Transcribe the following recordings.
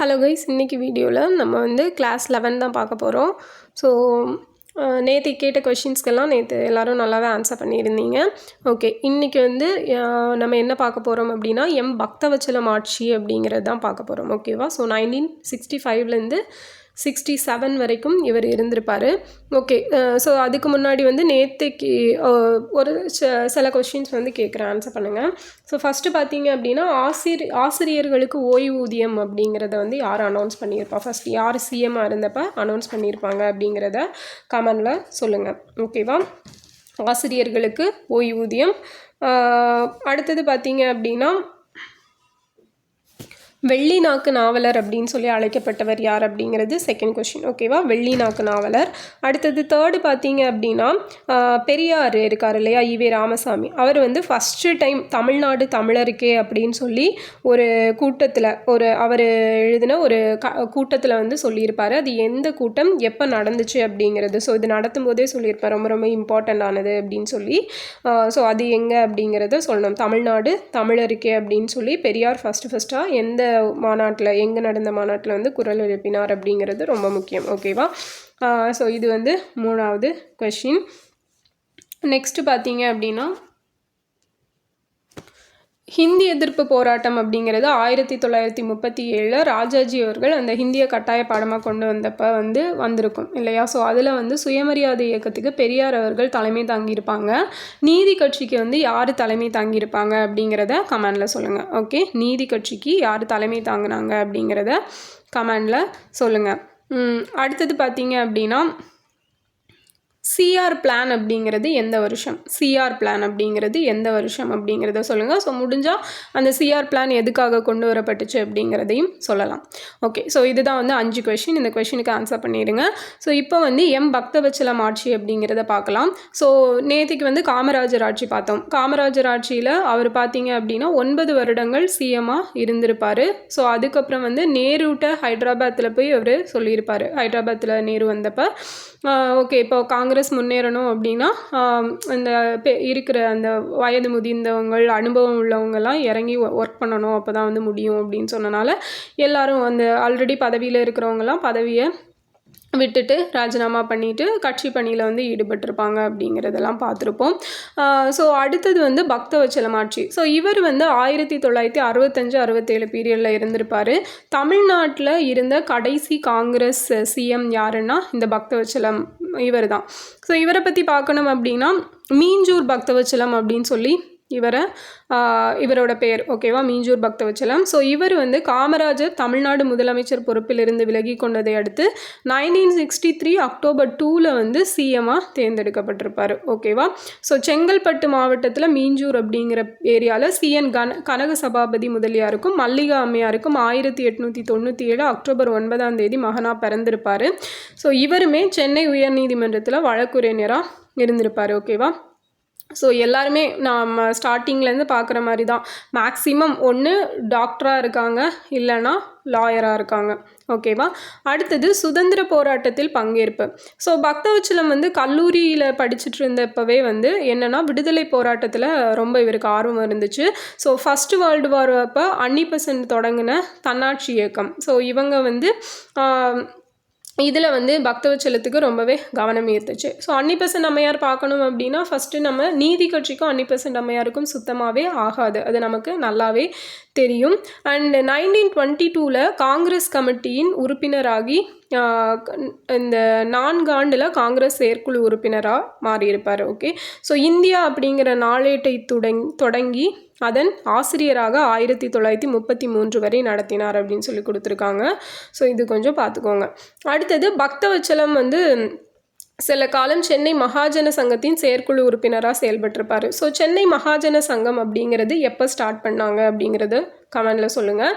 Hello guys இன்றைக்கி வீடியோவில் நம்ம வந்து கிளாஸ் லெவன் தான் பார்க்க போகிறோம் ஸோ நேற்று கேட்ட கொஷின்ஸ்க்கெல்லாம் நேற்று எல்லோரும் நல்லாவே ஆன்சர் பண்ணியிருந்தீங்க. ஓகே இன்றைக்கி வந்து நம்ம என்ன பார்க்க போகிறோம் அப்படின்னா எம் பக்தவச்சலம் ஆட்சி அப்படிங்கிறது தான் பார்க்க போகிறோம் ஓகேவா ஸோ நைன்டீன் சிக்ஸ்டி ஃபைவ்லேருந்து சிக்ஸ்டி செவன் வரைக்கும் இவர் இருந்திருப்பார். ஓகே ஸோ அதுக்கு முன்னாடி வந்து நேற்றுக்கு ஒரு ச- சில கொஷின்ஸ் வந்து கேட்குறேன் ஆன்சர் பண்ணுங்கள் ஸோ ஃபஸ்ட்டு பார்த்தீங்க அப்படின்னா ஆசிரி ஆசிரியர்களுக்கு ஓய்வூதியம் அப்படிங்கிறத வந்து யார் அனௌன்ஸ் பண்ணியிருப்பா? ஃபஸ்ட் யார் சிஎம்மாக இருந்தப்போ அனௌன்ஸ் பண்ணியிருப்பாங்க அப்படிங்கிறத கமெண்டில் சொல்லுங்கள் ஓகேவா ஆசிரியர்களுக்கு ஓய்வூதியம். அடுத்தது பார்த்தீங்க அப்படின்னா வெள்ளி நாக்கு நாவலர் அப்படின்னு சொல்லி அழைக்கப்பட்டவர் யார் அப்படிங்கிறது செகண்ட் கொஷின் ஓகேவா வெள்ளி நாக்கு நாவலர். அடுத்தது தேர்டு பார்த்தீங்க அப்படின்னா பெரியார் இருக்கார் இல்லையா? ஈவே ராமசாமி. அவர் வந்து ஃபஸ்ட்டு டைம் தமிழ்நாடு தமிழருக்கே அப்படின்னு சொல்லி ஒரு கூட்டத்தில் ஒரு அவர் எழுதின ஒரு க கூட்டத்தில் வந்து சொல்லியிருப்பார். அது எந்த கூட்டம் எப்போ நடந்துச்சு அப்படிங்கிறது. ஸோ இது நடத்தும் போதே சொல்லியிருப்பார். ரொம்ப ரொம்ப இம்பார்ட்டண்ட் ஆனது அப்படின்னு சொல்லி. ஸோ அது எங்கே அப்படிங்கிறத சொல்லணும். தமிழ்நாடு தமிழருக்கே அப்படின்னு சொல்லி பெரியார் ஃபஸ்ட்டு ஃபஸ்ட்டாக எந்த மாநாட்டில் எங்கே நடந்த மாநாட்டில் வந்து குரல் எழுப்பினார் அப்படிங்கிறது ரொம்ப முக்கியம். ஓகேவா ஸோ இது வந்து மூணாவது கொஷின் நெக்ஸ்ட்டு பார்த்தீங்க அப்படின்னா ஹிந்தி எதிர்ப்பு போராட்டம் அப்படிங்கிறது ஆயிரத்தி தொள்ளாயிரத்தி முப்பத்தி ஏழில் ராஜாஜி அவர்கள் அந்த ஹிந்தியை கட்டாய பாடமாக கொண்டு வந்தப்போ வந்து வந்திருக்கும் இல்லையா? ஸோ அதில் வந்து சுயமரியாதை இயக்கத்துக்கு பெரியார் அவர்கள் தலைமை தாங்கியிருப்பாங்க. நீதி கட்சிக்கு வந்து யார் தலைமை தாங்கியிருப்பாங்க அப்படிங்கிறத கமெண்டில் சொல்லுங்கள் ஓகே நீதி கட்சிக்கு யார் தலைமை தாங்கினாங்க அப்படிங்கிறத கமெண்டில் சொல்லுங்கள் அடுத்தது பார்த்தீங்க அப்படின்னா சிஆர் பிளான் அப்படிங்கிறது எந்த வருஷம்? சிஆர் பிளான் அப்படிங்கிறது எந்த வருஷம் அப்படிங்கிறத சொல்லுங்கள் ஸோ முடிஞ்சால் அந்த சிஆர் பிளான் எதுக்காக கொண்டு வரப்பட்டுச்சு அப்படிங்கிறதையும் சொல்லலாம். ஓகே ஸோ இதுதான் வந்து அஞ்சு கொஷின் இந்த கொஷினுக்கு ஆன்சர் பண்ணிடுங்க. ஸோ இப்போ வந்து எம் பக்தவச்சலம் ஆட்சி அப்படிங்கிறத பார்க்கலாம். ஸோ நேற்றுக்கு வந்து காமராஜர் ஆட்சி பார்த்தோம். காமராஜர் ஆட்சியில் அவர் பார்த்தீங்க அப்படின்னா ஒன்பது வருடங்கள் சிஎம்மாக இருந்திருப்பார். ஸோ அதுக்கப்புறம் வந்து நேருட்ட ஹைதராபாத்தில் போய் அவர் சொல்லியிருப்பார். ஹைதராபாத்தில் நேரு வந்தப்போ ஓகே இப்போ காங்கிரஸ் முன்னேறணும் அப்படின்னா இந்த பெ- இருக்கிற அந்த வயது முதிர்ந்தவங்கள் அனுபவம் உள்ளவங்கெல்லாம் இறங்கி ஒர்க் பண்ணணும். அப்போ தான் வந்து முடியும் அப்படின்னு சொன்னனால எல்லாரும் அந்த ஆல்ரெடி பதவியில் இருக்கிறவங்கலாம் பதவியை விட்டுட்டு ராஜினாமா பண்ணிட்டு கட்சி பணியில் வந்து ஈடுபட்டிருப்பாங்க அப்படிங்கிறதெல்லாம் பார்த்துருப்போம். ஸோ அடுத்தது வந்து பக்தவச்சலம் ஆட்சி ஸோ இவர் வந்து ஆயிரத்தி தொள்ளாயிரத்தி அறுபத்தஞ்சு அறுபத்தேழு பீரியடில் இருந்திருப்பார். தமிழ்நாட்டில் இருந்த கடைசி காங்கிரஸ் சிஎம் யாருன்னா இந்த பக்தவச்சலம் இவர் தான் ஸோ இவரை பற்றி பார்க்கணும் அப்படின்னா மீஞ்சூர் பக்தவச்சலம் அப்படின்னு சொல்லி இவரை இவரோட பேர் ஓகேவா மீஞ்சூர் பக்தவச்சலம். ஸோ இவர் வந்து காமராஜர் தமிழ்நாடு முதலமைச்சர் பொறுப்பிலிருந்து விலகி கொண்டதை அடுத்து நைன்டீன் சிக்ஸ்டி த்ரீ அக்டோபர் டூவில் வந்து சிஎம்மாக தேர்ந்தெடுக்கப்பட்டிருப்பார் ஓகேவா ஸோ செங்கல்பட்டு மாவட்டத்தில் மீஞ்சூர் அப்படிங்கிற ஏரியாவில் சிஎன் கன கனக சபாபதி முதலியாருக்கும் மல்லிகா அம்மையாருக்கும் ஆயிரத்தி எட்நூற்றி தொண்ணூற்றி ஏழு அக்டோபர் ஒன்பதாம் தேதி மகனாக பிறந்திருப்பார். ஸோ இவருமே சென்னை உயர்நீதிமன்றத்தில் வழக்குரைஞராக இருந்திருப்பார் ஓகேவா ஸோ எல்லாருமே நம்ம ஸ்டார்டிங்லேருந்து பார்க்குற மாதிரி தான் மேக்ஸிமம் ஒன்று டாக்டராக இருக்காங்க இல்லைன்னா லாயராக இருக்காங்க. ஓகேவா அடுத்தது சுதந்திர போராட்டத்தில் பங்கேற்பு. ஸோ பக்தவச்சலம் வந்து கல்லூரியில் படிச்சுட்டு இருந்தப்பவே வந்து என்னென்னா விடுதலை போராட்டத்தில் ரொம்ப இவருக்கு ஆர்வம் இருந்துச்சு. ஸோ ஃபஸ்ட்டு வேர்ல்டு வார் அப்போ அன்னி பெசன்ட் தொடங்கின தன்னாட்சி இயக்கம். ஸோ இவங்க வந்து இதில் வந்து பக்தவச்சலத்துக்கு ரொம்பவே கவனம் ஈர்த்துச்சு. ஸோ அன்னிபெசன்ட் அம்மையார் பார்க்கணும் அப்படின்னா ஃபஸ்ட்டு நம்ம நீதி கட்சிக்கும் அன்னிபெசன்ட் அம்மையாருக்கும் சுத்தமாகவே ஆகாது. அது நமக்கு நல்லாவே தெரியும். அண்ட் நைன்டீன் டுவெண்ட்டி டூவில் காங்கிரஸ் கமிட்டியின் உறுப்பினராகி இந்த நான்கு ஆண்டில் காங்கிரஸ் செயற்குழு உறுப்பினராக மாறியிருப்பார் ஓகே. ஸோ இந்தியா அப்படிங்கிற நாளேட்டை தொடங் தொடங்கி அதன் ஆசிரியராக ஆயிரத்தி தொள்ளாயிரத்தி முப்பத்தி மூன்று வரை நடத்தினார் அப்படின்னு சொல்லி கொடுத்துருக்காங்க. ஸோ இது கொஞ்சம் பார்த்துக்கோங்க அடுத்தது பக்தவச்சலம் வந்து சில காலம் சென்னை மகாஜன சங்கத்தின் செயற்குழு உறுப்பினராக செயல்பட்டிருப்பார். ஸோ சென்னை மகாஜன சங்கம் அப்படிங்கிறது எப்போ ஸ்டார்ட் பண்ணாங்க அப்படிங்கிறது கமெண்டில் சொல்லுங்கள்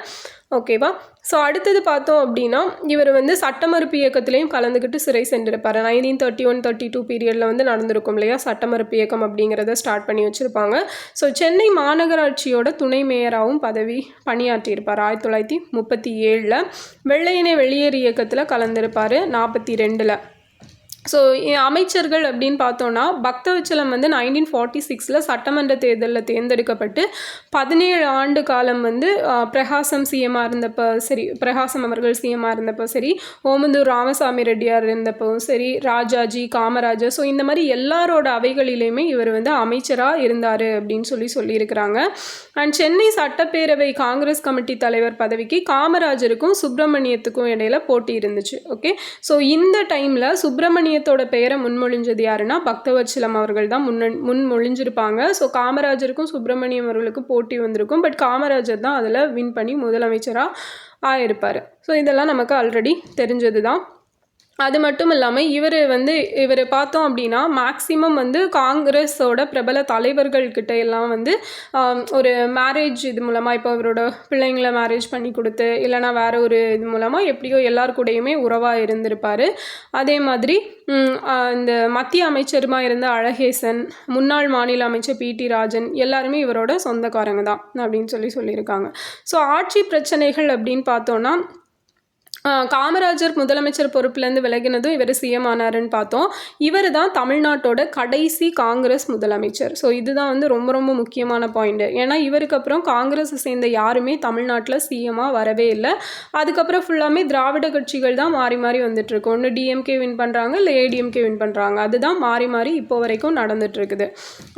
ஓகேவா ஸோ அடுத்தது பார்த்தோம் அப்படின்னா இவர் வந்து சட்டமறுப்பு இயக்கத்திலையும் கலந்துக்கிட்டு சிறை சென்றிருப்பார். Nineteen thirty one thirty two பீரியடில் வந்து நடந்திருக்கும் இல்லையா? சட்டமறுப்பு இயக்கம் அப்படிங்கிறத ஸ்டார்ட் பண்ணி வச்சுருப்பாங்க. ஸோ சென்னை மாநகராட்சியோட துணை மேயராகவும் பதவி பணியாற்றியிருப்பார். ஆயிரத்தி தொள்ளாயிரத்தி முப்பத்தி ஏழில் வெள்ளையினை வெளியேறு இயக்கத்தில் கலந்திருப்பார். நாற்பத்தி ரெண்டில். ஸோ அமைச்சர்கள் அப்படின்னு பார்த்தோன்னா பக்தவச்சலம் வந்து நைன்டீன் ஃபார்ட்டி சிக்ஸில் சட்டமன்ற தேர்தலில் தேர்ந்தெடுக்கப்பட்டு பதினேழு ஆண்டு காலம் வந்து பிரகாசம் சிஎம்மாக இருந்தப்போ சரி பிரகாசம் அவர்கள் சிஎம்மாக இருந்தப்போ சரி ஓமந்தூர் ராமசாமி ரெட்டியார் இருந்தப்பவும் சரி ராஜாஜி காமராஜர் ஸோ இந்த மாதிரி எல்லாரோட அவைகளிலையுமே இவர் வந்து அமைச்சராக இருந்தார் அப்படின்னு சொல்லி சொல்லியிருக்கிறாங்க. அண்ட் சென்னை சட்டப்பேரவை காங்கிரஸ் கமிட்டி தலைவர் பதவிக்கு காமராஜருக்கும் சுப்பிரமணியத்துக்கும் இடையில போட்டி இருந்துச்சு ஓகே ஸோ இந்த டைமில் சுப்பிரமணியத்தோட பெயரை முன்மொழிஞ்சது யாருன்னா பக்தவச்சலம் அவர்கள் தான் முன்ன முன்மொழிஞ்சிருப்பாங்க. ஸோ காமராஜருக்கும் சுப்பிரமணியம் அவர்களுக்கும் போட்டி வந்திருக்கும். பட் காமராஜர் தான் அதில் வின் பண்ணி முதலமைச்சராக ஆயிருப்பார். ஸோ இதெல்லாம் நமக்கு ஆல்ரெடி தெரிஞ்சது தான் அது மட்டும் இல்லாமல் இவர் வந்து இவர் பார்த்தோம் அப்படின்னா மேக்ஸிமம் வந்து காங்கிரஸோட பிரபல தலைவர்கள்கிட்ட எல்லாம் வந்து ஒரு மேரேஜ் இது மூலமாக இப்போ அவரோட பிள்ளைங்கள மேரேஜ் பண்ணி கொடுத்து இல்லைனா வேறு ஒரு இது மூலமாக எப்படியோ எல்லார் கூடயுமே உறவாக இருந்திருப்பார். அதே மாதிரி இந்த மத்திய அமைச்சருமா இருந்த அழகேசன் முன்னாள் மாநில அமைச்சர் பி டி ராஜன் எல்லாருமே இவரோட சொந்தக்காரங்க தான் அப்படின்னு சொல்லி சொல்லியிருக்காங்க. ஸோ ஆட்சி பிரச்சனைகள் அப்படின்னு பார்த்தோன்னா காமராஜர் முதலமைச்சர் பொறுப்புலேருந்து விலகினதும் இவர் சிஎம் ஆனாருன்னு பார்த்தோம். இவர் தான் தமிழ்நாட்டோட கடைசி காங்கிரஸ் முதலமைச்சர். ஸோ இதுதான் வந்து ரொம்ப ரொம்ப முக்கியமான பாயிண்ட் ஏன்னா இவருக்கு அப்புறம் காங்கிரஸை சேர்ந்த யாருமே தமிழ்நாட்டில் சிஎம்மாக வரவே இல்லை. அதுக்கப்புறம் ஃபுல்லாமே திராவிட கட்சிகள் தான் மாறி மாறி வந்துட்டுருக்கு. ஒன்று டிஎம்கே வின் பண்ணுறாங்க இல்லை ஏடிஎம்கே வின் பண்ணுறாங்க அதுதான் மாறி மாறி இப்போ வரைக்கும் நடந்துட்டுருக்குது.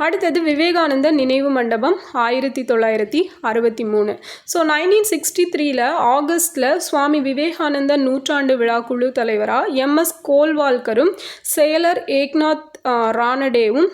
அடுத்தது விவேகானந்தர் நினைவு மண்டபம் ஆயிரத்தி தொள்ளாயிரத்தி அறுபத்தி மூணு. ஸோ நைன்டீன் சிக்ஸ்டி த்ரீல ஆகஸ்டில் சுவாமி விவேகானந்தர் நூற்றாண்டு விழா குழு தலைவராக எம்எஸ் கோல்வால்கரும் செயலர் ஏக்நாத் ராணடேவும்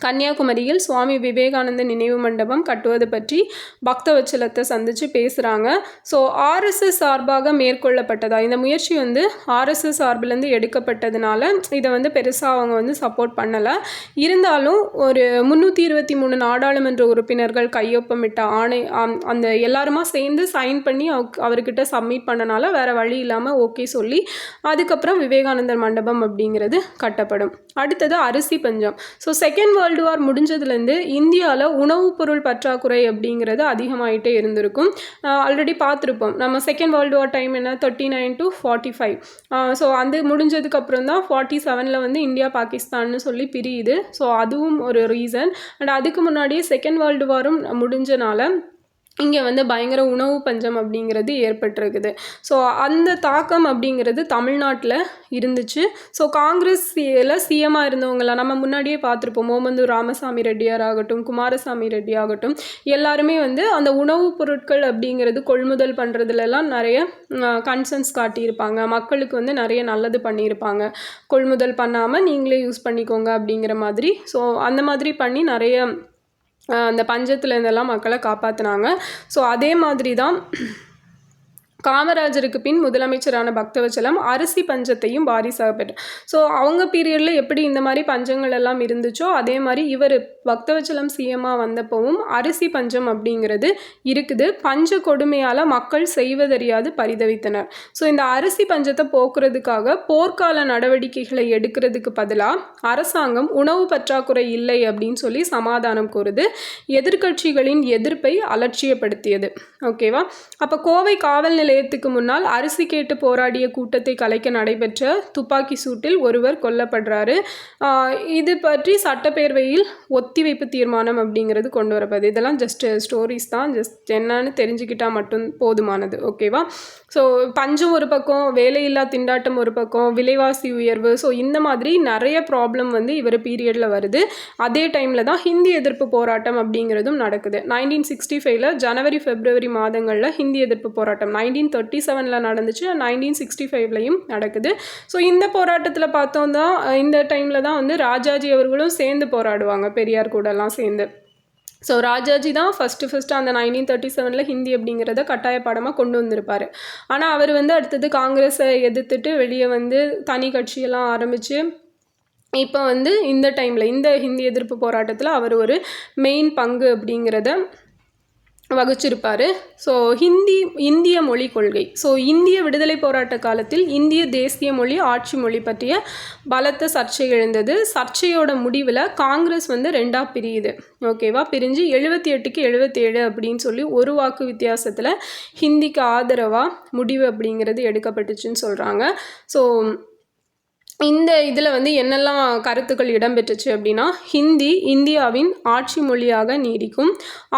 கன்னியாகுமரியில் சுவாமி விவேகானந்த நினைவு மண்டபம் கட்டுவது பற்றி பக்தவச்சலத்தை சந்தித்து பேசுகிறாங்க ஸோ ஆர்எஸ்எஸ் சார்பாக மேற்கொள்ளப்பட்டதா? இந்த முயற்சி வந்து ஆர்எஸ்எஸ் சார்பிலேருந்து எடுக்கப்பட்டதுனால இதை வந்து பெருசாக அவங்க வந்து சப்போர்ட் பண்ணலை. இருந்தாலும் ஒரு முந்நூற்றி இருபத்தி மூணு நாடாளுமன்ற உறுப்பினர்கள் கையொப்பமிட்ட ஆணை அந்த எல்லாருமா சேர்ந்து சைன் பண்ணி அவ- அவர்கிட்ட சப்மிட் பண்ணனால வேறு வழி இல்லாமல் ஓகே சொல்லி அதுக்கப்புறம் விவேகானந்தர் மண்டபம் அப்படிங்கிறது கட்டப்படும். அடுத்தது அரிசி பஞ்சம். ஸோ செகண்ட் வேர்ல்டு வார் முடிஞ்சதுலேருந்து இந்தியாவில் உணவுப் பொருள் பற்றாக்குறை அப்படிங்கிறது அதிகமாகிட்டே இருந்திருக்கும். ஆல்ரெடி பார்த்துருப்போம். நம்ம செகண்ட் வேர்ல்டு வார் டைம் என்ன? Thirty nine to forty five so அது முடிஞ்சதுக்கப்புறம் தான் ஃபார்ட்டி செவனில் வந்து இந்தியா பாகிஸ்தான்னு சொல்லி பிரியுது. ஸோ அதுவும் ஒரு ரீசன் அண்ட் அதுக்கு முன்னாடியே செகண்ட் வேர்ல்டு வாரும் முடிஞ்சனால இங்கே வந்து பயங்கர உணவு பஞ்சம் அப்படிங்கிறது ஏற்பட்டிருக்குது. ஸோ அந்த தாக்கம் அப்படிங்கிறது தமிழ்நாட்டில் இருந்துச்சு. ஸோ காங்கிரஸில் சிஎம்மாக இருந்தவங்களாம் நம்ம முன்னாடியே பார்த்துருப்போம். மோமந்தூர் ராமசாமி ரெட்டியார் ஆகட்டும் குமாரசாமி ரெட்டி ஆகட்டும் எல்லாருமே வந்து அந்த உணவுப் பொருட்கள் அப்படிங்கிறது கொள்முதல் பண்ணுறதுலலாம் நிறைய கன்சர்ன்ஸ் காட்டியிருப்பாங்க. மக்களுக்கு வந்து நிறைய நல்லது பண்ணியிருப்பாங்க. கொள்முதல் பண்ணாமல் நீங்களே யூஸ் பண்ணிக்கோங்க அப்படிங்கிற மாதிரி. ஸோ அந்த மாதிரி பண்ணி நிறைய அந்த பஞ்சத்தில் இருந்தெல்லாம் மக்களை காப்பாற்றினாங்க ஸோ அதே மாதிரி தான் காமராஜருக்கு பின் முதலமைச்சரான பக்தவச்சலம் அரிசி பஞ்சத்தையும் வாரிசாக பெற்றார் ஸோ அவங்க பீரியடில் எப்படி இந்த மாதிரி பஞ்சங்கள் எல்லாம் இருந்துச்சோ அதே மாதிரி இவர் பக்தவச்சலம் சிஎம்மாக வந்தப்பவும் அரிசி பஞ்சம் அப்படிங்கிறது இருக்குது. பஞ்ச கொடுமையால் மக்கள் செய்வதறியாது பரிதவித்தனர். ஸோ இந்த அரிசி பஞ்சத்தை போக்குறதுக்காக போர்க்கால நடவடிக்கைகளை எடுக்கிறதுக்கு பதிலாக அரசாங்கம் உணவு பற்றாக்குறை இல்லை அப்படின்னு சொல்லி சமாதானம் கூறுது எதிர்க்கட்சிகளின் எதிர்ப்பை அலட்சியப்படுத்தியது. ஓகேவா அப்போ கோவை காவல் நிலையத்துக்கு முன்னால் அரிசி கேட்டு போராடிய கூட்டத்தை கலைக்க நடைபெற்ற துப்பாக்கி சூட்டில் ஒருவர் கொல்லப்படுறாரு. இது பற்றி சட்டப்பேரவையில் ஒத்திவைப்பு தீர்மானம் அப்படிங்கிறது கொண்டு வரப்போது இதெல்லாம் ஜஸ்ட் ஸ்டோரிஸ் தான். ஜஸ்ட் என்னன்னு தெரிஞ்சுக்கிட்டால் மட்டும் போதுமானது. ஓகேவா ஸோ பஞ்சம் ஒரு பக்கம் வேலையில்லா திண்டாட்டம் ஒரு பக்கம் விலைவாசி உயர்வு. ஸோ இந்த மாதிரி நிறைய ப்ராப்ளம் வந்து இவர் பீரியடில் வருது. அதே டைமில் தான் ஹிந்தி எதிர்ப்பு போராட்டம் அப்படிங்கிறதும் நடக்குது. நைன்டீன் சிக்ஸ்டி ஃபைவ்ல ஜனவரி ஃபெப்ரவரி மாதங்களில் ஹிந்தி எதிர்ப்பு போராட்டம். நைன்டீன் தேர்ட்டி செவனில் நடந்துச்சு. நைன்டீன் சிக்ஸ்டி ஃபைவ்லையும் நடக்குது. ஸோ இந்த போராட்டத்தில் பார்த்தோம் தான் இந்த டைமில் தான் வந்து ராஜாஜி அவர்களும் சேர்ந்து போராடுவாங்க. பெரிய பெரியார் கூடலாம் சேர்ந்து. ஸோ ராஜாஜி தான் ஃபஸ்ட்டு ஃபஸ்ட்டு அந்த நைன்டீன் தேர்ட்டி செவனில் ஹிந்தி அப்படிங்கிறத கட்டாய பாடமாக கொண்டு வந்திருப்பார். ஆனால் அவர் வந்து அடுத்தது காங்கிரஸை எதிர்த்துட்டு வெளியே வந்து தனி கட்சியெல்லாம் ஆரம்பித்து இப்போ வந்து இந்த டைமில் இந்த ஹிந்தி எதிர்ப்பு போராட்டத்தில் அவர் ஒரு மெயின் பங்கு அப்படிங்கிறத வகிச்சிருப்பார். ஸோ ஹிந்தி இந்திய மொழி கொள்கை. ஸோ இந்திய விடுதலை போராட்ட காலத்தில் இந்திய தேசிய மொழி ஆட்சி மொழி பற்றிய பலத்த சர்ச்சை எழுந்தது. சர்ச்சையோட முடிவில் காங்கிரஸ் வந்து ரெண்டாக பிரியுது. ஓகேவா பிரிஞ்சு எழுபத்தி எட்டுக்கு எழுபத்தேழு அப்படின்னு சொல்லி ஒரு வாக்கு வித்தியாசத்தில் ஹிந்திக்கு ஆதரவாக முடிவு அப்படிங்கிறது எடுக்கப்பட்டுச்சுன்னு சொல்கிறாங்க ஸோ இந்த இதில் வந்து என்னெல்லாம் கருத்துக்கள் இடம்பெற்றுச்சு அப்படின்னா ஹிந்தி இந்தியாவின் ஆட்சி மொழியாக நீடிக்கும்.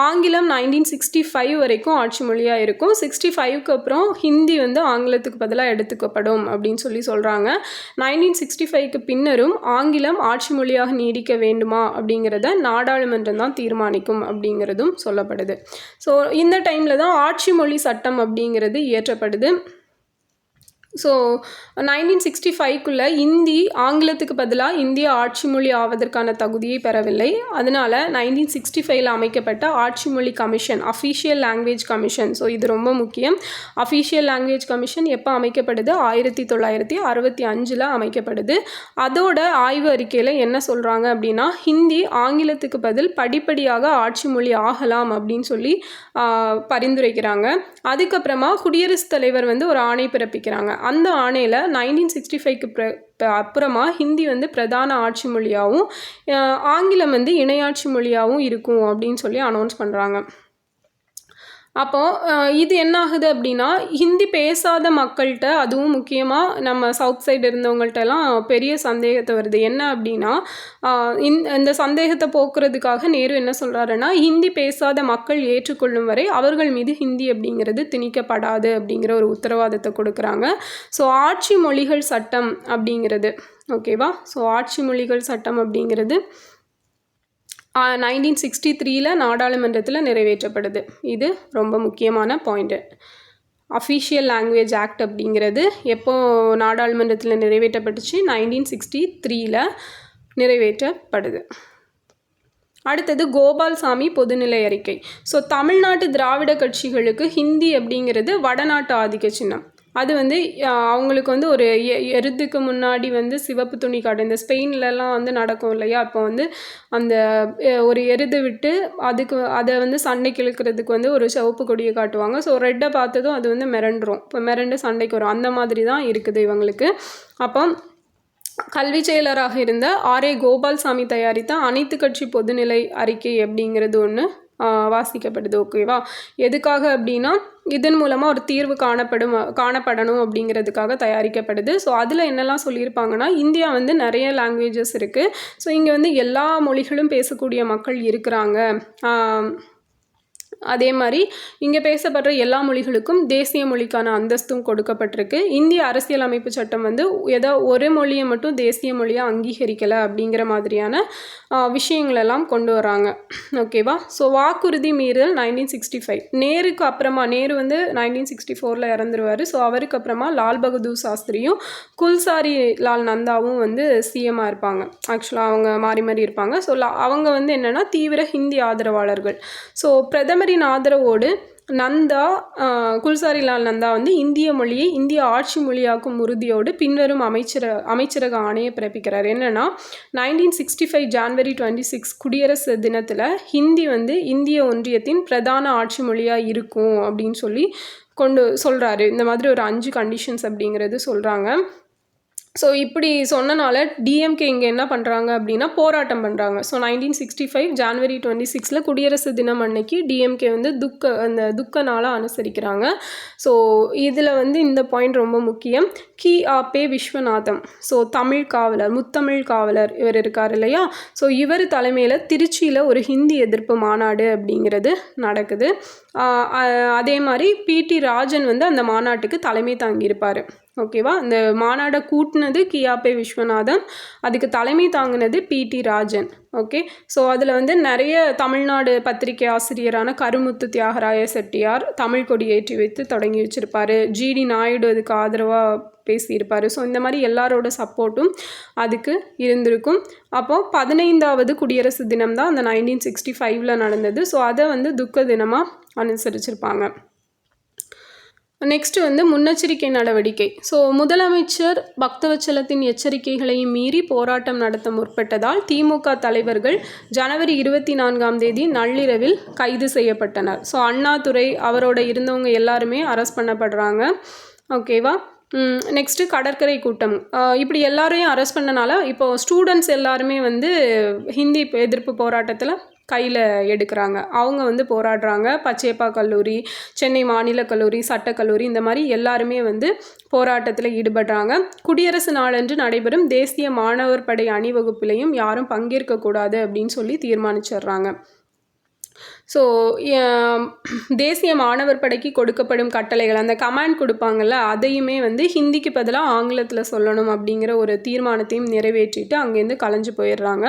ஆங்கிலம் நைன்டீன் சிக்ஸ்டி ஃபைவ் வரைக்கும் ஆட்சி மொழியாக இருக்கும். சிக்ஸ்டி ஃபைவ்க்கு அப்புறம் ஹிந்தி வந்து ஆங்கிலத்துக்கு பதிலாக எடுத்துக்கப்படும் அப்படின்னு சொல்லி சொல்கிறாங்க நைன்டீன் சிக்ஸ்டி ஃபைவ்க்கு பின்னரும் ஆங்கிலம் ஆட்சி மொழியாக நீடிக்க வேண்டுமா அப்படிங்கிறத நாடாளுமன்றம் தான் தீர்மானிக்கும் அப்படிங்கிறதும் சொல்லப்படுது. ஸோ இந்த டைமில் தான் ஆட்சி மொழி சட்டம் அப்படிங்கிறது இயற்றப்படுது. ஸோ நைன்டீன் சிக்ஸ்டி ஃபைவ்க்குள்ளே இந்தி ஆங்கிலத்துக்கு பதிலாக இந்திய ஆட்சி மொழி ஆவதற்கான தகுதியை பெறவில்லை. அதனால் நைன்டீன் சிக்ஸ்டி ஃபைவ்ல அமைக்கப்பட்ட ஆட்சி மொழி commission official language commission so இது ரொம்ப முக்கியம். அஃபீஷியல் லாங்குவேஜ் கமிஷன் எப்போ அமைக்கப்படுது? ஆயிரத்தி தொள்ளாயிரத்தி அறுபத்தி அஞ்சில் அமைக்கப்படுது. அதோட ஆய்வு அறிக்கையில் என்ன சொல்கிறாங்க அப்படின்னா ஹிந்தி ஆங்கிலத்துக்கு பதில் படிப்படியாக ஆட்சி மொழி ஆகலாம் அப்படின்னு சொல்லி பரிந்துரைக்கிறாங்க. அதுக்கப்புறமா குடியரசுத் தலைவர் வந்து ஒரு ஆணை பிறப்பிக்கிறாங்க. அந்த ஆணையில் நைன்டீன் சிக்ஸ்டி ஃபைவ்க்கு அப்புறமா ஹிந்தி வந்து பிரதான ஆட்சி மொழியாகவும் ஆங்கிலம் வந்து இணையாட்சி மொழியாகவும் இருக்கும் அப்படின்னு சொல்லி அனௌன்ஸ் பண்ணுறாங்க அப்போது இது என்ன ஆகுது அப்படின்னா ஹிந்தி பேசாத மக்கள்கிட்ட அதுவும் முக்கியமாக நம்ம சவுத் சைடு இருந்தவங்கள்ட்டலாம் பெரிய சந்தேகத்தை வருது. என்ன அப்படின்னா இந்த சந்தேகத்தை போக்குறதுக்காக நேரு என்ன சொல்கிறாருன்னா ஹிந்தி பேசாத மக்கள் ஏற்றுக்கொள்ளும் வரை அவர்கள் மீது ஹிந்தி அப்படிங்கிறது திணிக்கப்படாது அப்படிங்கிற ஒரு உத்தரவாதத்தை கொடுக்குறாங்க. ஸோ ஆட்சி மொழிகள் சட்டம் அப்படிங்கிறது ஓகேவா ஸோ ஆட்சி மொழிகள் சட்டம் அப்படிங்கிறது நைன்டீன் சிக்ஸ்டி த்ரீல நாடாளுமன்றத்தில் நிறைவேற்றப்படுது. இது ரொம்ப முக்கியமான பாயிண்ட்டு அஃபீஷியல் லாங்குவேஜ் ஆக்ட் அப்படிங்கிறது எப்போ நாடாளுமன்றத்தில் நிறைவேற்றப்பட்டுச்சு? நைன்டீன் சிக்ஸ்டி த்ரீல நிறைவேற்றப்படுது. அடுத்தது கோபால்சாமி பொதுநிலை அறிக்கை. ஸோ தமிழ்நாட்டு திராவிட கட்சிகளுக்கு ஹிந்தி அப்படிங்கிறது வடநாட்டு ஆதிக்க சின்னம். அது வந்து அவங்களுக்கு வந்து ஒரு எ எருதுக்கு முன்னாடி வந்து சிவப்பு துணி காட்டும் இந்த ஸ்பெயின்லலாம் வந்து நடக்கும் இல்லையா? அப்போ வந்து அந்த ஒரு எருது விட்டு அதுக்கு அதை வந்து சண்டைக்கு இழுக்கிறதுக்கு வந்து ஒரு சிவப்பு கொடியை காட்டுவாங்க. ஸோ ரெட்டை பார்த்ததும் அது வந்து மிரண்டுரும். இப்போ மிரண்டு சண்டைக்கு வரும். அந்த மாதிரி தான் இருக்குது இவங்களுக்கு. அப்போ கல்வி செயலராக இருந்த ஆர் ஏ கோபால்சாமி தயாரித்த அனைத்து கட்சி பொதுநிலை அறிக்கை அப்படிங்கிறது ஒன்று வாசிக்கப்படுது. ஓகேவா? எதுக்காக அப்படின்னா இதன் மூலமாக ஒரு தீர்வு காணப்படும் காணப்படணும் அப்படிங்கிறதுக்காக தயாரிக்கப்படுது. ஸோ அதில் என்னெல்லாம் சொல்லியிருப்பாங்கன்னா இந்தியா வந்து நிறைய லாங்குவேஜஸ் இருக்குது ஸோ இங்கே வந்து எல்லா மொழிகளும் பேசக்கூடிய மக்கள் இருக்கிறாங்க. அதே மாதிரி இங்கே பேசப்படுற எல்லா மொழிகளுக்கும் தேசிய மொழிக்கான அந்தஸ்தும் கொடுக்கப்பட்டிருக்கு. இந்திய அரசியலமைப்பு சட்டம் வந்து ஏதோ ஒரு மொழியை மட்டும் தேசிய மொழியாக அங்கீகரிக்கலை அப்படிங்கிற மாதிரியான விஷயங்களெல்லாம் கொண்டு வராங்க. ஓகேவா ஸோ வாக்குறுதி மீறல் நைன்டீன் சிக்ஸ்டி ஃபைவ் நேருக்கு அப்புறமா நேரு வந்து நைன்டீன் சிக்ஸ்டி ஃபோரில் இறந்துருவார். ஸோ அவருக்கு அப்புறமா லால் பகதூர் சாஸ்திரியும் குல்சாரி லால் நந்தாவும் வந்து சிஎம்மாக இருப்பாங்க. ஆக்சுவலாக அவங்க மாறி மாறி இருப்பாங்க. ஸோ அவங்க வந்து என்னென்னா தீவிர ஹிந்தி ஆதரவாளர்கள். ஸோ பிரதமர் பிரதமரின் ஆதரவோடு நந்தா குல்சாரிலால் நந்தா வந்து இந்திய மொழியை இந்திய ஆட்சி மொழியாக்கும் உறுதியோடு பின்வரும் அமைச்சர அமைச்சரக ஆணையை பிறப்பிக்கிறார். என்னென்னா nineteen sixty five January twenty six குடியரசு தினத்தில் ஹிந்தி வந்து இந்திய ஒன்றியத்தின் பிரதான ஆட்சி மொழியாக இருக்கும் அப்படின்னு சொல்லி கொண்டு சொல்கிறாரு இந்த மாதிரி ஒரு அஞ்சு கண்டிஷன்ஸ் அப்படிங்கிறது சொல்கிறாங்க ஸோ இப்படி சொன்னனால டிஎம்கே இங்கே என்ன பண்ணுறாங்க அப்படின்னா போராட்டம் பண்ணுறாங்க so nineteen sixty five January twenty சிக்ஸில் குடியரசு தினம் அன்னைக்கு டிஎம்கே வந்து துக்க அந்த துக்க நாளாக அனுசரிக்கிறாங்க. ஸோ இதில் வந்து இந்த பாயிண்ட் ரொம்ப முக்கியம். கி ஆப்பே விஸ்வநாதம். ஸோ தமிழ் காவலர் முத்தமிழ் காவலர் இவர் இருக்கார் இல்லையா? ஸோ இவர் தலைமையில் திருச்சியில் ஒரு ஹிந்தி எதிர்ப்பு மாநாடு அப்படிங்கிறது நடக்குது. அதே மாதிரி பிடி ராஜன் வந்து அந்த மாநாட்டுக்கு தலைமை தாங்கியிருப்பார். ஓகேவா? இந்த மாநாடை கூட்டினது கியாபே விஸ்வநாதன் அதுக்கு தலைமை தாங்கினது பிடி ராஜன். ஓகே? ஸோ அதில் வந்து நிறைய தமிழ்நாடு பத்திரிகை ஆசிரியரான கருமுத்து தியாகராய செட்டியார் தமிழ் கொடி ஏற்றி வைத்து தொடங்கி வச்சுருப்பாரு. ஜிடி நாயுடு அதுக்கு ஆதரவாக பேசியிருப்பார். ஸோ இந்த மாதிரி எல்லாரோட சப்போர்ட்டும் அதுக்கு இருந்திருக்கும். அப்போது பதினைந்தாவது குடியரசு தினம் தான் அந்த நைன்டீன் சிக்ஸ்டி ஃபைவ்ல நடந்தது. ஸோ அதை வந்து துக்க தினமாக அனுசரிச்சிருப்பாங்க. நெக்ஸ்ட்டு வந்து முன்னெச்சரிக்கை நடவடிக்கை. ஸோ முதலமைச்சர் பக்தவச்சலத்தின் எச்சரிக்கைகளையும் மீறி போராட்டம் நடத்த முற்பட்டதால் திமுக தலைவர்கள் ஜனவரி இருபத்தி நான்காம் தேதி நள்ளிரவில் கைது செய்யப்பட்டனர். ஸோ அண்ணாதுரை அவரோட இருந்தவங்க எல்லாருமே அரெஸ்ட் பண்ணப்படுறாங்க. ஓகேவா நெக்ஸ்ட்டு கடற்கரை கூட்டம். இப்படி எல்லாரையும் அரெஸ்ட் பண்ணனால இப்போது ஸ்டூடெண்ட்ஸ் எல்லாருமே வந்து ஹிந்தி எதிர்ப்பு போராட்டத்தில் கையில் எடுக்கிறாங்க. அவங்க வந்து போராடுறாங்க. பச்சேப்பா கல்லூரி சென்னை மாநில கல்லூரி சட்டக்கல்லூரி இந்த மாதிரி எல்லாருமே வந்து போராட்டத்தில் ஈடுபடுறாங்க. குடியரசு நாளன்று நடைபெறும் தேசிய மாணவர் படை அணிவகுப்பிலையும் யாரும் பங்கேற்கக்கூடாது அப்படின்னு சொல்லி தீர்மானிச்சிடுறாங்க. ஸோ தேசிய மாணவர் படைக்கு கொடுக்கப்படும் கட்டளைகள் அந்த கமாண்ட் கொடுப்பாங்கள்ல அதையுமே வந்து ஹிந்திக்கு பதிலாக ஆங்கிலத்தில் சொல்லணும் அப்படிங்கிற ஒரு தீர்மானத்தையும் நிறைவேற்றிட்டு அங்கேருந்து கலைஞ்சு போயிடுறாங்க.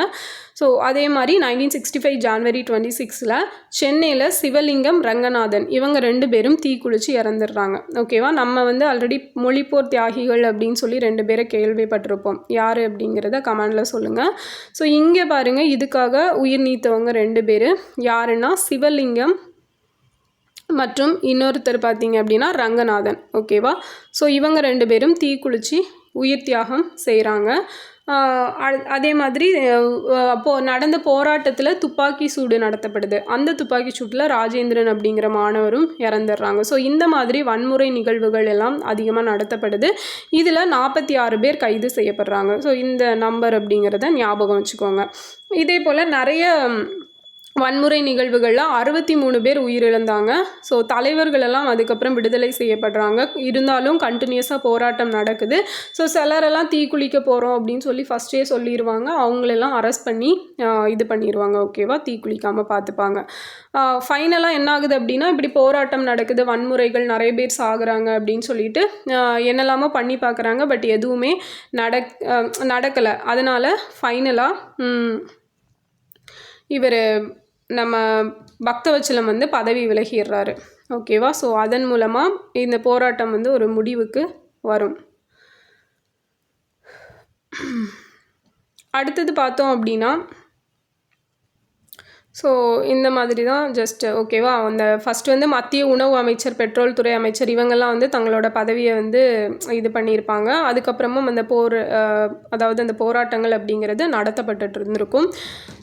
ஸோ அதே மாதிரி nineteen sixty five January twenty சிக்ஸில் சென்னையில் சிவலிங்கம் ரங்கநாதன் இவங்க ரெண்டு பேரும் தீக்குளிச்சு இறந்துடுறாங்க. ஓகேவா நம்ம வந்து ஆல்ரெடி மொழிப்போர் தியாகிகள் அப்படின்னு சொல்லி ரெண்டு பேரை கேள்விப்பட்டிருப்போம். யார் அப்படிங்கிறத கமெண்டில் சொல்லுங்கள் ஸோ இங்கே பாருங்கள் இதுக்காக உயிர் நீத்தவங்க ரெண்டு பேர். யாருன்னா சிவலிங்கம் மற்றும் இன்னொருத்தர் பார்த்தீங்க அப்படின்னா ரங்கநாதன். ஓகேவா ஸோ இவங்க ரெண்டு பேரும் தீக்குளிச்சு உயிர் தியாகம் செய்கிறாங்க அதே மாதிரி அப்போது நடந்த போராட்டத்தில் துப்பாக்கி சூடு நடத்தப்படுது. அந்த துப்பாக்கி சூட்டில் ராஜேந்திரன் அப்படிங்கிற மாணவரும் இறந்துடுறாங்க. ஸோ இந்த மாதிரி வன்முறை நிகழ்வுகள் எல்லாம் அதிகமாக நடத்தப்படுது. இதில் நாற்பத்தி ஆறு பேர் கைது செய்யப்படுறாங்க. ஸோ இந்த நம்பர் அப்படிங்கிறத ஞாபகம் வச்சுக்கோங்க. இதே போல் நிறைய வன்முறை நிகழ்வுகளில் அறுபத்தி மூணு பேர் உயிரிழந்தாங்க. ஸோ தலைவர்களெல்லாம் அதுக்கப்புறம் விடுதலை செய்யப்படுறாங்க. இருந்தாலும் கண்டினியூஸாக போராட்டம் நடக்குது. ஸோ சிலரெல்லாம் தீக்குளிக்க போகிறோம் அப்படின்னு சொல்லி ஃபஸ்ட்டே சொல்லிடுவாங்க அவங்களெல்லாம் அரெஸ்ட் பண்ணி இது பண்ணிடுவாங்க ஓகேவா தீக்குளிக்காமல் பார்த்துப்பாங்க ஃபைனலாக என்ன ஆகுது அப்படின்னா இப்படி போராட்டம் நடக்குது. வன்முறைகள் நிறைய பேர் சாகுறாங்க அப்படின்னு சொல்லிட்டு என்னெல்லாமோ பண்ணி பார்க்குறாங்க பட் எதுவுமே நடக் நடக்கலை. அதனால் ஃபைனலாக இவர் நம்ம பக்தவச்சலம் வந்து பதவி விலகிடுறாரு. ஓகேவா ஸோ அதன் மூலமாக இந்த போராட்டம் வந்து ஒரு முடிவுக்கு வரும். அடுத்தது பார்த்தோம் அப்படின்னா ஸோ இந்த மாதிரி தான் ஜஸ்ட் ஓகேவா அந்த ஃபஸ்ட் வந்து மத்திய உணவு அமைச்சர் பெட்ரோல் துறை அமைச்சர் இவங்கெல்லாம் வந்து தங்களோட பதவியை வந்து இது பண்ணியிருப்பாங்க. அதுக்கப்புறமும் அந்த போர் அதாவது அந்த போராட்டங்கள் அப்படிங்கிறது நடத்தப்பட்டு இருந்திருக்கும்.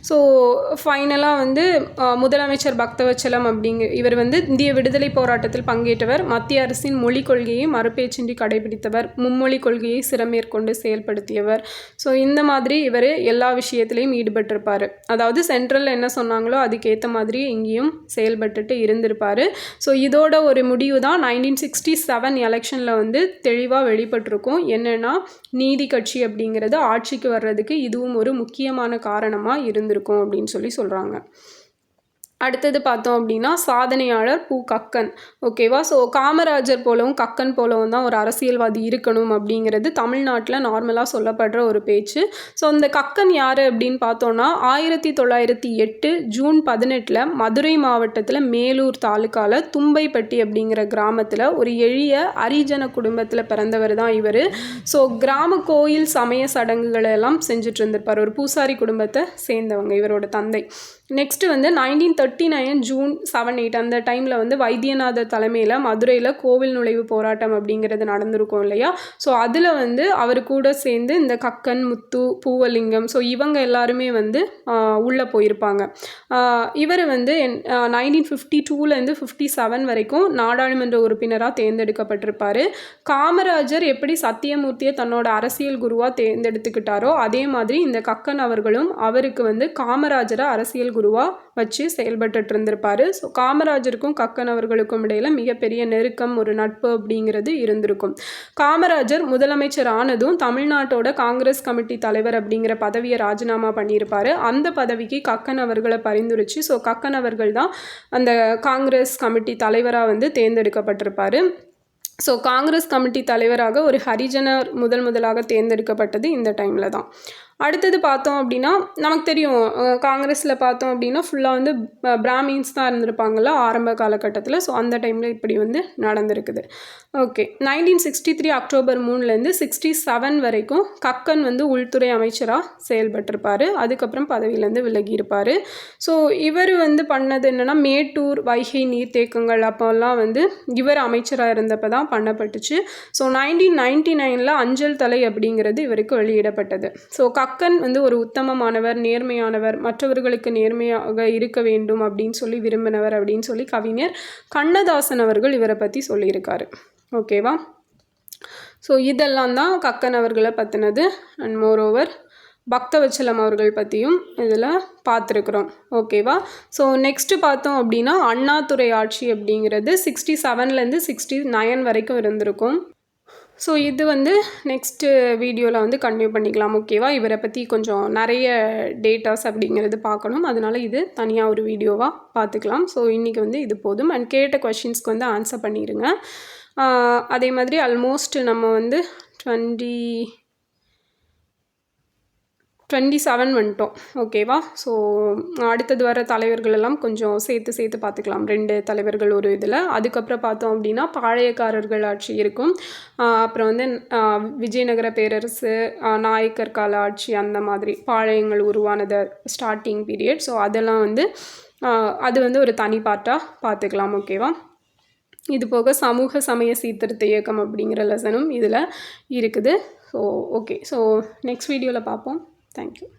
ஸோ ஃபைனலாக வந்து முதலமைச்சர் பக்தவச்சலம் அப்படிங்க இவர் வந்து இந்திய விடுதலை போராட்டத்தில் பங்கேற்றவர். மத்திய அரசின் மொழிக் கொள்கையை மறுபேச்சின்றி கடைபிடித்தவர். மும்மொழி கொள்கையை சிறமேற்கொண்டு செயல்படுத்தியவர். ஸோ இந்த மாதிரி இவர் எல்லா விஷயத்துலையும் ஈடுபட்டிருப்பார். அதாவது சென்ட்ரலில் என்ன சொன்னாங்க? சொன்னாங்களோ அதுக்கேற்ற மாதிரி இங்கேயும் செயல்பட்டுட்டு இருந்திருப்பார். ஸோ இதோட ஒரு முடிவு தான் நைன்டீன் சிக்ஸ்டி செவன் எலெக்ஷனில் வந்து தெளிவாக வெளிப்பட்டிருக்கும். என்னென்னா நீதி கட்சி அப்படிங்கிறது ஆட்சிக்கு வர்றதுக்கு இதுவும் ஒரு முக்கியமான காரணமாக இருந்திருக்கும் அப்படின்னு சொல்லி சொல்கிறாங்க அடுத்தது பார்த்தோம் அப்படின்னா சாதனையாளர் பூ கக்கன். ஓகேவா ஸோ காமராஜர் போலவும் கக்கன் போலவும் தான் ஒரு அரசியல்வாதி இருக்கணும் அப்படிங்கிறது தமிழ்நாட்டில் நார்மலாக சொல்லப்படுற ஒரு பேச்சு. ஸோ அந்த கக்கன் யார் அப்படின்னு பார்த்தோன்னா ஆயிரத்தி தொள்ளாயிரத்தி எட்டு ஜூன் பதினெட்டில் மதுரை மாவட்டத்தில் மேலூர் தாலுக்காவில் தும்பைப்பட்டி அப்படிங்கிற கிராமத்தில் ஒரு எளிய அரிஜன குடும்பத்தில் பிறந்தவர் தான் இவர். ஸோ கிராம கோயில் சமய சடங்குகளை எல்லாம் செஞ்சுட்டு இருந்திருப்பார். ஒரு பூசாரி குடும்பத்தை சேர்ந்தவங்க இவரோட தந்தை. நெக்ஸ்ட்டு வந்து nineteen thirty nine June seven eight அந்த டைமில் வந்து வைத்தியநாதர் தலைமையில் மதுரையில் கோவில் நுழைவு போராட்டம் அப்படிங்கிறது நடந்திருக்கும் இல்லையா? ஸோ அதில் வந்து அவர் கூட சேர்ந்து இந்த கக்கன் முத்து பூவலிங்கம் ஸோ இவங்க எல்லாருமே வந்து உள்ளே போயிருப்பாங்க. இவர் வந்து நைன்டீன் ஃபிஃப்டி டூலேருந்து ஃபிஃப்டி செவன் வரைக்கும் நாடாளுமன்ற உறுப்பினராக தேர்ந்தெடுக்கப்பட்டிருப்பார். காமராஜர் எப்படி சத்தியமூர்த்தியை தன்னோட அரசியல் குருவாக தேர்ந்தெடுத்துக்கிட்டாரோ அதே மாதிரி இந்த கக்கன் அவர்களும் அவருக்கு வந்து காமராஜரை அரசியல் குருவாக வச்சு செயல்பட்டு இருந்திருப்பாரு ஸோ காமராஜருக்கும் கக்கன் அவர்களுக்கும் இடையில் மிகப்பெரிய நெருக்கம் ஒரு நட்பு அப்படிங்கிறது இருந்திருக்கும். காமராஜர் முதலமைச்சர் ஆனதும் தமிழ்நாட்டோட காங்கிரஸ் கமிட்டி தலைவர் அப்படிங்கிற பதவியை ராஜினாமா பண்ணியிருப்பார். அந்த பதவிக்கு கக்கன் அவர்களை பரிந்துரைச்சு ஸோ கக்கன் அவர்கள் தான் அந்த காங்கிரஸ் கமிட்டி தலைவராக வந்து தேர்ந்தெடுக்கப்பட்டிருப்பார். ஸோ காங்கிரஸ் கமிட்டி தலைவராக ஒரு ஹரிஜனர் முதல் முதலாக தேர்ந்தெடுக்கப்பட்டது இந்த டைமில் தான். அடுத்தது பார்த்தோம் அப்படின்னா நமக்கு தெரியும் காங்கிரஸில் பார்த்தோம் அப்படின்னா ஃபுல்லாக வந்து பிராமின்ஸ் தான் இருந்திருப்பாங்கள்ல ஆரம்ப காலகட்டத்தில். ஸோ அந்த டைமில் இப்படி வந்து நடந்திருக்குது. Okay nineteen sixty three October மூணுலேருந்து சிக்ஸ்டி செவன் வரைக்கும் கக்கன் வந்து உள்துறை அமைச்சராக செயல்பட்டிருப்பார். அதுக்கப்புறம் பதவியிலேருந்து விலகியிருப்பார். ஸோ இவர் வந்து பண்ணது என்னென்னா மேட்டூர் வைகை நீர்த்தேக்கங்கள் அப்போல்லாம் வந்து இவர் அமைச்சராக இருந்தப்போ தான் பண்ணப்பட்டுச்சு. ஸோ நைன்டீன் நைன்டி நைனில் அஞ்சல் தலை அப்படிங்கிறது இவருக்கு வெளியிடப்பட்டது. ஸோ கக் கக்கன் வந்து ஒரு உத்தமமானவர் நேர்மையானவர் மற்றவர்களுக்கு நேர்மையாக இருக்க வேண்டும் அப்படின்னு சொல்லி விரும்பினவர் அப்படின்னு சொல்லி கவிஞர் கண்ணதாசன் அவர்கள் இவரை பற்றி சொல்லியிருக்காரு. ஓகேவா ஸோ இதெல்லாம் தான் கக்கன் அவர்களை பற்றினது அண்ட் மோரோவர் பக்தவச்சலம் அவர்கள் பற்றியும் இதில் பார்த்துருக்குறோம். ஓகேவா ஸோ நெக்ஸ்ட்டு பார்த்தோம் அப்படின்னா அண்ணாதுரை ஆட்சி அப்படிங்கிறது சிக்ஸ்டி செவன்லேருந்து சிக்ஸ்டி நைன் வரைக்கும் இருந்திருக்கும். ஸோ இது வந்து நெக்ஸ்ட்டு வீடியோவில் வந்து கன்டினியூ பண்ணிக்கலாம் ஓகேவா இவரை பற்றி கொஞ்சம் நிறைய டேட்டாஸ் அப்படிங்கிறது பார்க்கணும். அதனால் இது தனியாக ஒரு வீடியோவாக பார்த்துக்கலாம். ஸோ இன்றைக்கி வந்து இது போதும். அண்ட் கேட்ட கொஷின்ஸ்க்கு வந்து ஆன்சர் பண்ணிடுங்க அதே மாதிரி ஆல்மோஸ்ட் நம்ம வந்து டுவெண்ட்டி டுவெண்ட்டி செவன் வந்துட்டோம் ஓகேவா ஸோ அடுத்தது வர தலைவர்கள் எல்லாம் கொஞ்சம் சேர்த்து சேர்த்து பார்த்துக்கலாம். ரெண்டு தலைவர்கள் ஒரு இதில். அதுக்கப்புறம் பார்த்தோம் அப்படின்னா பாளையக்காரர்கள் ஆட்சி இருக்கும். அப்புறம் வந்து விஜயநகர பேரரசு நாயக்கர் கால ஆட்சி அந்த மாதிரி பாளையங்கள் உருவானது ஸ்டார்டிங் பீரியட் ஸோ அதெல்லாம் வந்து அது வந்து ஒரு தனி பாட்டாக பார்த்துக்கலாம். ஓகேவா இது போக சமூக சமய சீர்திருத்த இயக்கம் அப்படிங்கிற லெசனும் இதில் இருக்குது. ஸோ ஓகே ஸோ நெக்ஸ்ட் வீடியோவில் பார்ப்போம். Thank you.